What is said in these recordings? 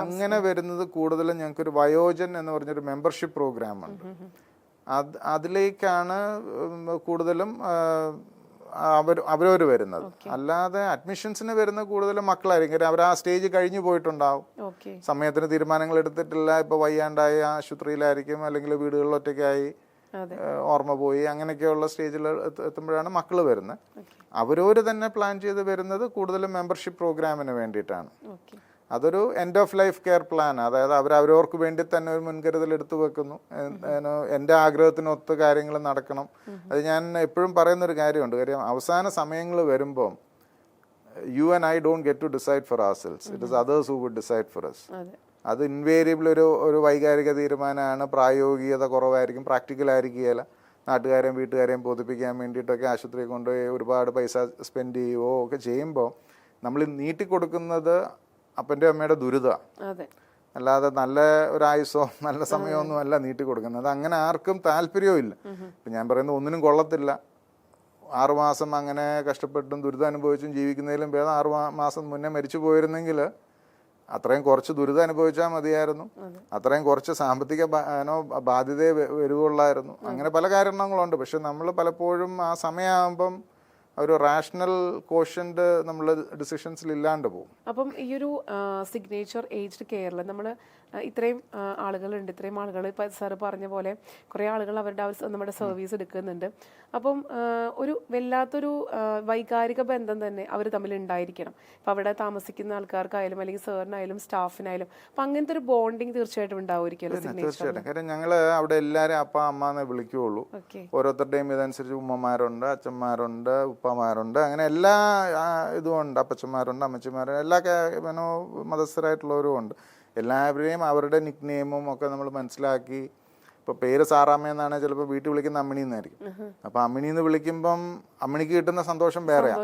അങ്ങനെ വരുന്നത് കൂടുതലും ഞങ്ങൾക്ക് ഒരു വയോജൻ എന്ന് പറഞ്ഞൊരു മെമ്പർഷിപ്പ് പ്രോഗ്രാം ഉണ്ട്. അത് അതിലേക്കാണ് കൂടുതലും അവർ അവരവർ വരുന്നത്. അല്ലാതെ അഡ്മിഷൻസിന് വരുന്ന കൂടുതലും മക്കളായിരിക്കും. കാര്യം അവർ ആ സ്റ്റേജ് കഴിഞ്ഞു പോയിട്ടുണ്ടാവും. സമയത്തിന് തീരുമാനങ്ങൾ എടുത്തിട്ടില്ല. ഇപ്പൊ വയ്യാണ്ടായി ആശുപത്രിയിലായിരിക്കും. അല്ലെങ്കിൽ വീടുകളിൽ ഒറ്റയ്ക്കായി ഓർമ്മ പോയി. അങ്ങനെയൊക്കെയുള്ള സ്റ്റേജിൽ എത്തുമ്പോഴാണ് മക്കൾ വരുന്നത്. അവരവർ തന്നെ പ്ലാൻ ചെയ്ത് വരുന്നത് കൂടുതലും മെമ്പർഷിപ്പ് പ്രോഗ്രാമിന് വേണ്ടിയിട്ടാണ്. അതൊരു end of life care plan അതായത് അവർ അവരവർക്ക് വേണ്ടി തന്നെ ഒരു മുൻകരുതൽ എടുത്തു വെക്കുന്നു. എന്റെ ആഗ്രഹത്തിനൊത്ത് കാര്യങ്ങൾ നടക്കണം. അത് ഞാൻ എപ്പോഴും പറയുന്നൊരു കാര്യമുണ്ട്. കാര്യം അവസാന സമയങ്ങൾ വരുമ്പോൾ you and I don't get to decide for ourselves it is others who would decide for അതെ. അത് ഇൻവേരിയബിൾ ഒരു ഒരു വൈകാരിക തീരുമാനമാണ്. പ്രായോഗികത കുറവായിരിക്കും. പ്രാക്ടിക്കൽ ആയിരിക്കുകയില്ല. നാട്ടുകാരെയും വീട്ടുകാരെയും ബോധിപ്പിക്കാൻ വേണ്ടിയിട്ടൊക്കെ ആശുപത്രിയിൽ കൊണ്ടുപോയി ഒരുപാട് പൈസ സ്പെൻഡ് ചെയ്യുകയോ ഒക്കെ ചെയ്യുമ്പോൾ നമ്മൾ നീട്ടിക്കൊടുക്കുന്നത് അപ്പന്റെ അമ്മയുടെ ദുരിതമാണ് അല്ലാതെ നല്ല ഒരു ആയുസോ നല്ല സമയമൊന്നും അല്ല നീട്ടി കൊടുക്കുന്നത്. അങ്ങനെ ആർക്കും താല്പര്യവും ഇല്ല ഇപ്പം ഞാൻ പറയുന്നത് ഒന്നിനും കൊള്ളത്തില്ല. ആറുമാസം അങ്ങനെ കഷ്ടപ്പെട്ടും ദുരിതം അനുഭവിച്ചും ജീവിക്കുന്നതിലും ഭേദം ആറു മാസം മുന്നേ മരിച്ചു പോയിരുന്നെങ്കിൽ അത്രയും കുറച്ച് ദുരിതം അനുഭവിച്ചാൽ മതിയായിരുന്നു. അത്രയും കുറച്ച് സാമ്പത്തിക ബാനോ ബാധ്യതയെ വരുവുള്ളായിരുന്നു. അങ്ങനെ പല കാരണങ്ങളുണ്ട്. പക്ഷെ നമ്മൾ പലപ്പോഴും ആ സമയമാകുമ്പം ഒരു റാഷണൽ കോഷ്യന്റ് നമ്മൾ ഡിസിഷൻസിൽ ഇല്ലാണ്ട് പോകും. അപ്പം ഈ ഒരു സിഗ്നേച്ചർ ഏജ്ഡ് കെയറിൽ നമ്മൾ ഇത്രയും ആളുകളുണ്ട് ഇത്രയും ആളുകൾ ഇപ്പം സാറ് പറഞ്ഞ പോലെ കുറേ ആളുകൾ അവരുടെ നമ്മുടെ സർവീസ് എടുക്കുന്നുണ്ട്. അപ്പം ഒരു വല്ലാത്തൊരു വൈകാരിക ബന്ധം തന്നെ അവർ തമ്മിൽ ഉണ്ടായിരിക്കണം ഇപ്പം അവിടെ താമസിക്കുന്ന ആൾക്കാർക്കായാലും അല്ലെങ്കിൽ സാറിനായാലും സ്റ്റാഫിനായാലും അപ്പം അങ്ങനത്തെ ഒരു ബോണ്ടിങ് തീർച്ചയായിട്ടും ഉണ്ടാവുമായിരിക്കും തീർച്ചയായിട്ടും. കാര്യം ഞങ്ങൾ അവിടെ എല്ലാവരും അപ്പ അമ്മ എന്നേ വിളിക്കുകയുള്ളൂ ഓരോരുത്തരുടെയും ഇതനുസരിച്ച് ഉമ്മമാരുണ്ട് അച്ഛന്മാരുണ്ട് ഉപ്പമാരുണ്ട് അങ്ങനെ എല്ലാ ഇതുമുണ്ട് ഇതും ഉണ്ട്. അപ്പച്ചന്മാരുണ്ട് അമ്മച്ചിമാരുണ്ട് എല്ലാ പിന്നെ മതസ്ഥരായിട്ടുള്ളവരും ഉണ്ട്. എല്ലാവരെയും അവരുടെ നിക് നെയിമും ഒക്കെ നമ്മൾ മനസ്സിലാക്കി. ഇപ്പോൾ പേര് സാറാമ്മ എന്നാണ് ചിലപ്പോൾ വീട്ടിൽ വിളിക്കുന്ന അമ്മിണി എന്നായിരിക്കും അപ്പോൾ അമ്മിണി എന്ന് വിളിക്കുമ്പം അമ്മിണിക്ക് കിട്ടുന്ന സന്തോഷം വേറെയാണ്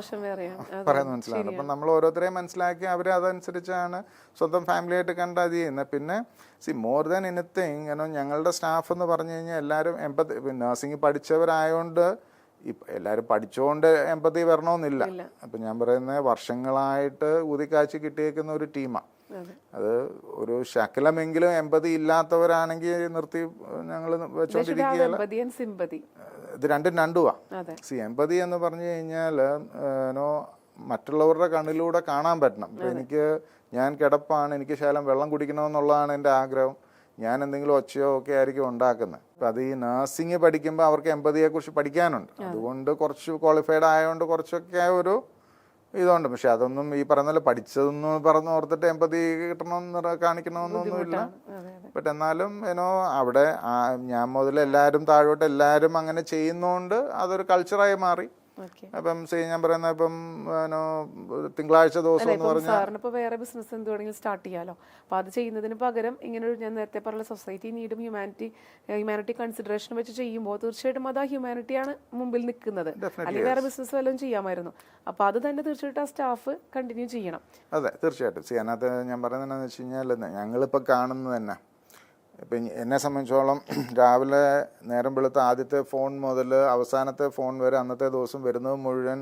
പറയുന്നത് മനസ്സിലാണ് അപ്പം നമ്മൾ ഓരോരുത്തരെയും മനസ്സിലാക്കി അവരെ അതനുസരിച്ചാണ് സ്വന്തം ഫാമിലിയായിട്ട് കണ്ട് അത് ചെയ്യുന്നത് പിന്നെ സി മോർ ദാൻ എനിത്തിങ് കാരണം ഞങ്ങളുടെ സ്റ്റാഫ് എന്ന് പറഞ്ഞു കഴിഞ്ഞാൽ എല്ലാവരും എമ്പത്തി നഴ്സിംഗ് പഠിച്ചവരായതുകൊണ്ട് എല്ലാവരും പഠിച്ചുകൊണ്ട് എമ്പത്തി വരണമെന്നില്ല. അപ്പം ഞാൻ പറയുന്നത് വർഷങ്ങളായിട്ട് ഊതിക്കാച്ചി കിട്ടിയേക്കുന്ന ഒരു ടീമാണ് അതെ. ഒരു ശകലമെങ്കിലും എമ്പതി ഇല്ലാത്തവരാണെങ്കിൽ നിർത്തി ഞങ്ങൾ വെച്ചോണ്ടിരിക്കുകയല്ല. ഇത് രണ്ടും രണ്ടുവാ. സി എമ്പതി എന്ന് പറഞ്ഞു കഴിഞ്ഞാൽ നോ മറ്റുള്ളവരുടെ കണ്ണിലൂടെ കാണാൻ പറ്റണം. എനിക്ക് ഞാൻ കിടപ്പാണ് എനിക്ക് ശകലം വെള്ളം കുടിക്കണമെന്നുള്ളതാണ് എന്റെ ആഗ്രഹം. ഞാൻ എന്തെങ്കിലും ഒച്ചയോ ഒക്കെ ആയിരിക്കും ഉണ്ടാക്കുന്നത്. അപ്പം അത് ഈ നഴ്സിംഗ് പഠിക്കുമ്പോൾ അവർക്ക് എമ്പതിയെ കുറിച്ച് പഠിക്കാനുണ്ട്. അതുകൊണ്ട് കുറച്ച് ക്വാളിഫൈഡ് ആയതുകൊണ്ട് കുറച്ചൊക്കെ ഒരു ഇതുണ്ട്. പക്ഷെ അതൊന്നും ഈ പറഞ്ഞ പോലെ പഠിച്ചതെന്ന് പറഞ്ഞ് ഓർത്തിട്ട് എമ്പതി കിട്ടണമെന്ന് കാണിക്കണമെന്നൊന്നുമില്ല ബട്ട് എന്നാലും ഏനോ അവിടെ ഞാൻ മുതൽ എല്ലാവരും താഴോട്ട് എല്ലാവരും അങ്ങനെ ചെയ്യുന്നതുകൊണ്ട് അതൊരു കൾച്ചറായി മാറി. അപ്പം സേ ഞാൻ പറയുന്ന ഇപ്പം തിങ്കളാഴ്ച ദിവസം എന്ന് പറഞ്ഞാൽ വേറെ ബിസിനസ് എന്ത് വേണമെങ്കിലും സ്റ്റാർട്ട് ചെയ്യാലോ. അപ്പോൾ അത് ചെയ്യുന്നതിന് പകരം ഇങ്ങനെ ഒരു ഞാൻ നേരത്തെ പറഞ്ഞ സൊസൈറ്റി നീഡും ഹ്യൂമാനിറ്റി ഹ്യൂമാനിറ്റി കൺസിഡറേഷൻ വെച്ച് ചെയ്യുമ്പോൾ തീർച്ചയായിട്ടും അത് ആ ഹ്യൂമാനിറ്റിയാണ് മുമ്പിൽ നിൽക്കുന്നത്. അല്ലെങ്കിൽ വേറെ ബിസിനസ് വല്ലതും ചെയ്യാമായിരുന്നു. അപ്പോൾ അത് തന്നെ തീർച്ചയായിട്ടും ആ സ്റ്റാഫ് കണ്ടിന്യൂ ചെയ്യണം. അതെ തീർച്ചയായിട്ടും. ഞാൻ പറയുന്നത് എന്താണെന്ന് വെച്ച് കഴിഞ്ഞാൽ ഞങ്ങളിപ്പോൾ കാണുന്നത് തന്നെ ഇപ്പം എന്നെ സംബന്ധിച്ചോളം രാവിലെ നേരം വെളുത്ത ആദ്യത്തെ ഫോൺ മുതൽ അവസാനത്തെ ഫോൺ വരെ അന്നത്തെ ദിവസം വരുന്നത് മുഴുവൻ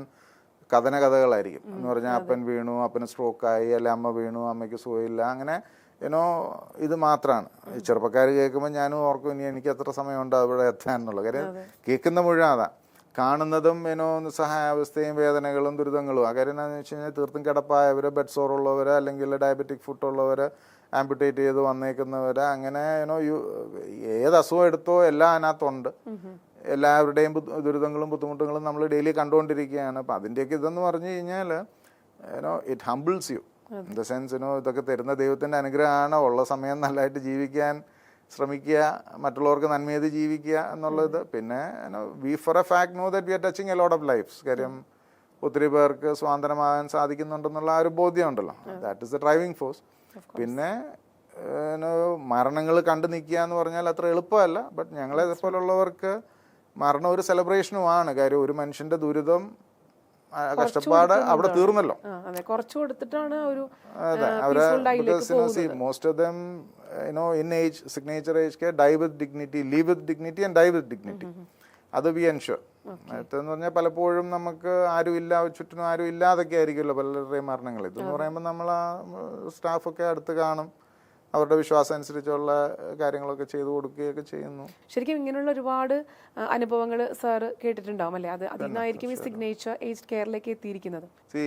കഥന കഥകളായിരിക്കും. എന്ന് പറഞ്ഞാൽ അപ്പൻ വീണു അപ്പന് സ്ട്രോക്കായി അല്ലെ അമ്മ വീണു അമ്മയ്ക്ക് സുഖമില്ല. അങ്ങനെ ഏനോ ഇത് മാത്രമാണ് ചെറുപ്പക്കാർ കേൾക്കുമ്പോൾ ഞാനും ഓർക്കും ഇനി എനിക്ക് എത്ര സമയമുണ്ട് അവിടെ എത്താൻ എന്നുള്ളത് കാര്യം കേൾക്കുന്ന മുഴുവൻ അതാ. കാണുന്നതും ഏനോ നിസ്സഹായാവസ്ഥയും വേദനകളും ദുരിതങ്ങളും. ആ കാര്യം എന്താണെന്ന് വെച്ച് കഴിഞ്ഞാൽ തീർത്തും കിടപ്പായവർ ബെഡ് സോർ ഉള്ളവർ അല്ലെങ്കിൽ ഡയബറ്റിക് ഫുഡ് ഉള്ളവർ ആംപുട്ടേറ്റ് ചെയ്ത് വന്നേക്കുന്നവർ അങ്ങനെ ഏനോ യു ഏത് അസുഖം എടുത്തോ എല്ലാം അതിനകത്തുണ്ട്. എല്ലാവരുടെയും ദുരിതങ്ങളും ബുദ്ധിമുട്ടുകളും നമ്മൾ ഡെയിലി കണ്ടുകൊണ്ടിരിക്കുകയാണ്. അപ്പം അതിന്റെയൊക്കെ ഇതെന്ന് പറഞ്ഞു കഴിഞ്ഞാൽ you know it humbles you in the sense you know ഇതൊക്കെ തരുന്ന ദൈവത്തിന്റെ അനുഗ്രഹമാണ്. ഉള്ള സമയം നല്ലതായിട്ട് ജീവിക്കാൻ ശ്രമിക്കുക മറ്റുള്ളവർക്ക് നന്മ ചെയ്ത് ജീവിക്കുക എന്നുള്ളത്. പിന്നെ we for a fact know that we are touching a lot of lives കാര്യം ഒത്തിരി പേർക്ക് സ്വാതന്ത്ര്യമാകാൻ സാധിക്കുന്നുണ്ടെന്നുള്ള ആ ഒരു ബോധ്യമുണ്ടല്ലോ. That is the driving force പിന്നെ മരണങ്ങൾ കണ്ടു നിൽക്കുക എന്ന് പറഞ്ഞാൽ അത്ര എളുപ്പമല്ല. ബട്ട് ഞങ്ങളെ പോലുള്ളവർക്ക് മരണം ഒരു സെലിബ്രേഷനുമാണ് കാര്യം ഒരു മനുഷ്യന്റെ ദുരിതം കഷ്ടപ്പാട് അവിടെ തീർന്നല്ലോ. കുറച്ച് കൊടുത്തിട്ടാണ് ഒരു most of them you know in age signature age die with dignity live with dignity and die with dignity അത് വി എൻഷുർ എന്ന് പറഞ്ഞാൽ പലപ്പോഴും നമുക്ക് ആരും ഇല്ല ചുറ്റിനും ആരും ഇല്ലാതൊക്കെ ആയിരിക്കുമല്ലോ പലരുടെയും മരണങ്ങൾ. ഇതെന്ന് പറയുമ്പോൾ നമ്മൾ ആ സ്റ്റാഫൊക്കെ അടുത്ത് കാണും. അവരുടെ വിശ്വാസം അനുസരിച്ചുള്ള കാര്യങ്ങളൊക്കെ ചെയ്തു കൊടുക്കുകയൊക്കെ ചെയ്യുന്നു. ശരിക്കും ഇങ്ങനെയുള്ള ഒരുപാട് അനുഭവങ്ങൾ സാർ കേട്ടിട്ടുണ്ടാവും അല്ലേ? അത് അതിൽ നിന്നായിരിക്കും ഈ സിഗ്നേച്ചർ ഏജ് കെയറിലേക്ക് എത്തിയിരിക്കുന്നത്. ഈ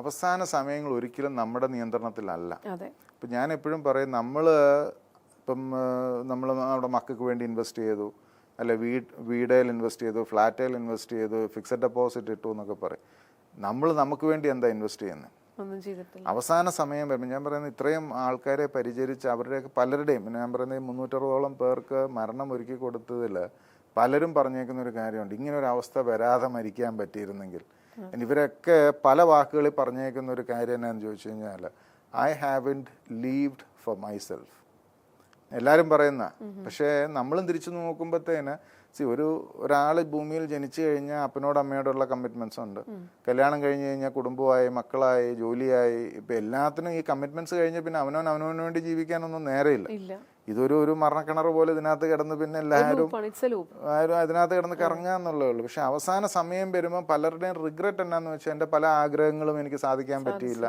അവസാന സമയങ്ങൾ ഒരിക്കലും നമ്മുടെ നിയന്ത്രണത്തിലല്ല. അതെ. ഇപ്പം ഞാൻ എപ്പോഴും പറയും നമ്മൾ ഇപ്പം നമ്മൾ നമ്മുടെ മക്കൾക്ക് വേണ്ടി ഇൻവെസ്റ്റ് ചെയ്തു. അല്ല വീട് വീടേൽ ഇൻവെസ്റ്റ് ചെയ്തു ഫ്ലാറ്റേൽ ഇൻവെസ്റ്റ് ചെയ്തു ഫിക്സഡ് ഡെപ്പോസിറ്റ് ഇട്ടു എന്നൊക്കെ പറയും. നമ്മൾ നമുക്ക് വേണ്ടി എന്താ ഇൻവെസ്റ്റ് ചെയ്യുന്നത് അവസാന സമയം വരുമ്പോൾ ഞാൻ പറയുന്നത് ഇത്രയും ആൾക്കാരെ പരിചരിച്ച് അവരുടെയൊക്കെ പലരുടെയും ഞാൻ പറയുന്നത് മുന്നൂറ്ററുപതോളം പേർക്ക് മരണം ഒരുക്കി കൊടുത്തതിൽ പലരും പറഞ്ഞേക്കുന്ന ഒരു കാര്യമുണ്ട്. ഇങ്ങനെ ഒരു അവസ്ഥ വരാതെ മരിക്കാൻ പറ്റിയിരുന്നെങ്കിൽ. ഇവരൊക്കെ പല വാക്കുകളിൽ പറഞ്ഞേക്കുന്ന ഒരു കാര്യം എന്നാന്ന് ചോദിച്ചു കഴിഞ്ഞാൽ I haven't lived for myself എല്ലാവരും പറയുന്ന. പക്ഷേ നമ്മളും തിരിച്ചു നോക്കുമ്പോഴത്തേന് സി ഒരു ഒരാൾ ഭൂമിയിൽ ജനിച്ചു കഴിഞ്ഞാൽ അപ്പനോട് അമ്മയോടുള്ള കമ്മിറ്റ്മെന്റ്സ് ഉണ്ട്. കല്യാണം കഴിഞ്ഞു കഴിഞ്ഞാൽ കുടുംബമായി മക്കളായി ജോലിയായി ഇപ്പം എല്ലാത്തിനും ഈ കമ്മിറ്റ്മെന്റ്സ് കഴിഞ്ഞ് പിന്നെ അവനവൻ അവനവന് വേണ്ടി ജീവിക്കാനൊന്നും നേരെയില്ല. ഇതൊരു ഒരു മരണക്കിണർ പോലെ ഇതിനകത്ത് കിടന്ന് പിന്നെ എല്ലാവരും ആരും അതിനകത്ത് കിടന്ന് കറങ്ങാന്നുള്ളേ ഉള്ളൂ. പക്ഷെ അവസാന സമയം വരുമ്പോൾ പലരുടെയും റിഗ്രറ്റ് എന്നാന്ന് വെച്ചാൽ എന്റെ പല ആഗ്രഹങ്ങളും എനിക്ക് സാധിക്കാൻ പറ്റിയില്ല.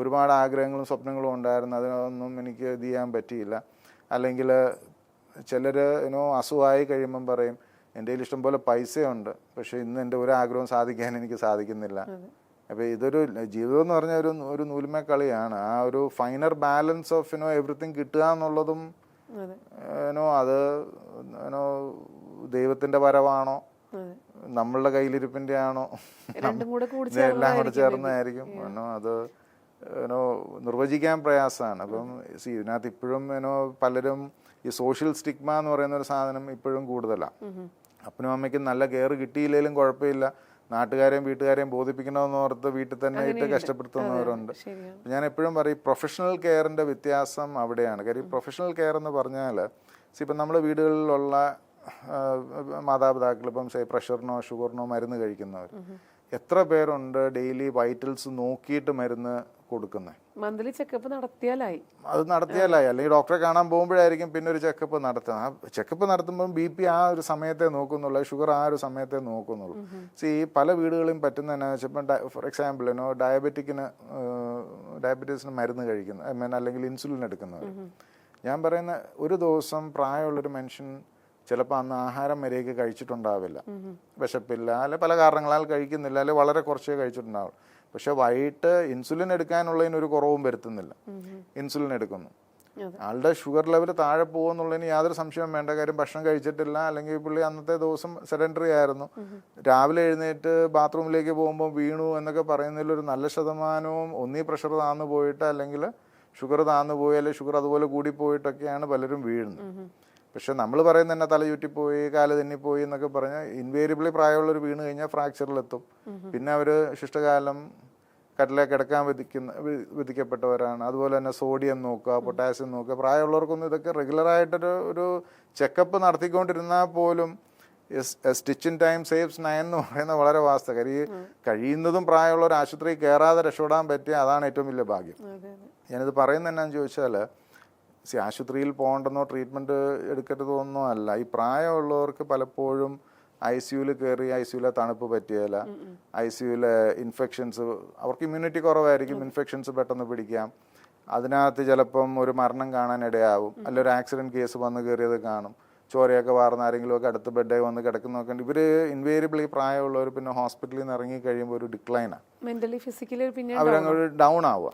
ഒരുപാട് ആഗ്രഹങ്ങളും സ്വപ്നങ്ങളും ഉണ്ടായിരുന്നു. അതിനൊന്നും എനിക്ക് ഇത് ചെയ്യാൻ പറ്റിയില്ല. അല്ലെങ്കിൽ ചിലർ ഇനോ അസുഖമായി കഴിയുമ്പം പറയും എന്റെ കയ്യിൽ ഇഷ്ടംപോലെ പൈസയുണ്ട് പക്ഷേ ഇന്ന് എന്റെ ഒരു ആഗ്രഹം സാധിക്കാൻ എനിക്ക് സാധിക്കുന്നില്ല. അപ്പോൾ ഇതൊരു ജീവിതം എന്ന് പറഞ്ഞ ഒരു ഒരു നൂലുമേ കളിയാണ്. ആ ഒരു finer balance of you know everything കിട്ടുക എന്നുള്ളതും അതെ. ഏനോ അത് ഏനോ ദൈവത്തിന്റെ വരവാണോ? നമ്മളുടെ കയ്യിലിരിപ്പിന്റെ ആണോ എല്ലാം കൂടെ ചേർന്നായിരിക്കും അത് ഏനോ നിർവചിക്കാൻ പ്രയാസമാണ്. അപ്പം സി ഇതിനകത്ത് ഇപ്പോഴും ഏനോ പലരും ഈ സോഷ്യൽ സ്റ്റിഗ്മ എന്ന് പറയുന്ന ഒരു സാധനം ഇപ്പോഴും കൂടുതലാണ് അപ്പനും അമ്മയ്ക്കും നല്ല കെയർ കിട്ടിയില്ലെങ്കിലും കുഴപ്പമില്ല. നാട്ടുകാരെയും വീട്ടുകാരെയും ബോധിപ്പിക്കണമെന്ന് ഓർത്ത് വീട്ടിൽ തന്നെ ഇട്ട് കഷ്ടപ്പെടുത്തുന്നവരുണ്ട്. ഞാൻ എപ്പോഴും പറയും പ്രൊഫഷണൽ കെയറിന്റെ വ്യത്യാസം അവിടെയാണ്. കാര്യം പ്രൊഫഷണൽ കെയർ എന്ന് പറഞ്ഞാൽ ഇപ്പം നമ്മൾ വീടുകളിലുള്ള മാതാപിതാക്കൾ ഇപ്പം പ്രഷറിനോ ഷുഗറിനോ മരുന്ന് കഴിക്കുന്നവർ എത്ര പേരുണ്ട് ഡെയിലി വൈറ്റൽസ് നോക്കിയിട്ട് മരുന്ന് കൊടുക്കുന്നത് മന്ത്ലി ചെക്കപ്പ് നടത്തിയാലായി. അത് നടത്തിയാലായി. അല്ലെങ്കിൽ ഡോക്ടറെ കാണാൻ പോകുമ്പോഴായിരിക്കും പിന്നെ ഒരു ചെക്കപ്പ് നടത്തുന്നത്. ആ ചെക്കപ്പ് നടത്തുമ്പോൾ ബി പി ആ ഒരു സമയത്തെ നോക്കുന്നുള്ളൂ. ഷുഗർ ആ ഒരു സമയത്തെ നോക്കുന്നുള്ളൂ. സി പല വീടുകളിലും പറ്റുന്ന എന്നാ വെച്ചാൽ ഇപ്പം ഫോർ എക്സാമ്പിൾ നോ ഡയബറ്റിക്കിന് ഡയബറ്റീസിന് മരുന്ന് കഴിക്കുന്ന അല്ലെങ്കിൽ ഇൻസുലിൻ എടുക്കുന്നവർ. ഞാൻ പറയുന്ന ഒരു ദിവസം പ്രായമുള്ളൊരു മനുഷ്യൻ ചിലപ്പോൾ അന്ന് ആഹാരം വരെയൊക്കെ കഴിച്ചിട്ടുണ്ടാവില്ല. വിശപ്പില്ല അല്ലെ പല കാരണങ്ങളാൽ കഴിക്കുന്നില്ല അല്ലെ വളരെ കുറച്ചേ കഴിച്ചിട്ടുണ്ടാവും പക്ഷെ വൈകിട്ട് ഇൻസുലിൻ എടുക്കാനുള്ളതിന് ഒരു കുറവും വരുത്തുന്നില്ല. ഇൻസുലിൻ എടുക്കുന്നു. ആളുടെ ഷുഗർ ലെവൽ താഴെ പോകുന്നുള്ളതിന് യാതൊരു സംശയവും വേണ്ട. കാര്യം ഭക്ഷണം കഴിച്ചിട്ടില്ല. അല്ലെങ്കിൽ പുള്ളി അന്നത്തെ ദിവസം സെഡൻഡറി ആയിരുന്നു. രാവിലെ എഴുന്നേറ്റ് ബാത്റൂമിലേക്ക് പോകുമ്പോൾ വീണു എന്നൊക്കെ പറയുന്നതിൽ ഒരു നല്ല ശതമാനവും ഒന്നീ പ്രഷർ താന്നു പോയിട്ട് അല്ലെങ്കിൽ ഷുഗർ താന്നു പോയി അല്ലെങ്കിൽ ഷുഗർ അതുപോലെ കൂടി കൂടിപ്പോയിട്ടൊക്കെയാണ് പലരും വീഴുന്നത്. പക്ഷെ നമ്മൾ പറയുന്ന തന്നെ തല ചുറ്റിപ്പോയി കാൽ തെന്നിപ്പോയി എന്നൊക്കെ പറഞ്ഞാൽ ഇൻവേരിയബിളി പ്രായമുള്ളവർ വീണ് കഴിഞ്ഞാൽ ഫ്രാക്ചറിലെത്തും പിന്നെ അവർ ശിഷ്ടകാലം കട്ടിലെ കിടക്കാൻ വിധിക്കുന്ന വിധിക്കപ്പെട്ടവരാണ്. അതുപോലെ തന്നെ സോഡിയം നോക്കുക പൊട്ടാസ്യം നോക്കുക. പ്രായമുള്ളവർക്കൊന്നും ഇതൊക്കെ റെഗുലറായിട്ടൊരു ഒരു ചെക്കപ്പ് നടത്തിക്കൊണ്ടിരുന്നാൽ പോലും സ്റ്റിച്ചിൻ ടൈം സേവ്സ് നയൻ എന്ന് പറയുന്ന വളരെ വാസ്തവ കാര്യം ഈ കഴിയുന്നതും പ്രായമുള്ളവർ ആശുപത്രി കയറാതെ രക്ഷപ്പെടാൻ പറ്റിയ അതാണ് ഏറ്റവും വലിയ ഭാഗ്യം. ഞാനിത് പറയുന്നത് എന്നാന്ന് ചോദിച്ചാൽ സി ആശുപത്രിയിൽ പോകണ്ടെന്നോ ട്രീറ്റ്മെന്റ് എടുക്കേണ്ടതോ ഒന്നും അല്ല. ഈ പ്രായമുള്ളവർക്ക് പലപ്പോഴും ഐ സിയുൽ കയറി ഐ സിയുലെ തണുപ്പ് പറ്റിയല്ല ഐ സിയുലെ ഇൻഫെക്ഷൻസ് അവർക്ക് ഇമ്മ്യൂണിറ്റി കുറവായിരിക്കും. ഇൻഫെക്ഷൻസ് പെട്ടെന്ന് പിടിക്കാം. അതിനകത്ത് ചിലപ്പം ഒരു മരണം കാണാൻ ഇടയാവും അല്ല ഒരു ആക്സിഡന്റ് കേസ് വന്ന് കയറിയത് കാണും. ചോരയൊക്കെ വാർന്ന ആരെങ്കിലും ഒക്കെ അടുത്ത് ബെഡേ വന്ന് കിടക്കുന്നൊക്കെ ഉണ്ട് ഇവർ ഇൻവേരിയബിളി പ്രായമുള്ളവർ പിന്നെ ഹോസ്പിറ്റലിൽ നിന്ന് ഇറങ്ങി കഴിയുമ്പോൾ ഒരു ഡിക്ലൈനാണ് മെന്റലി ഫിസിക്കലി പിന്നെ അവരങ്ങ് ഡൗൺ ആവുക.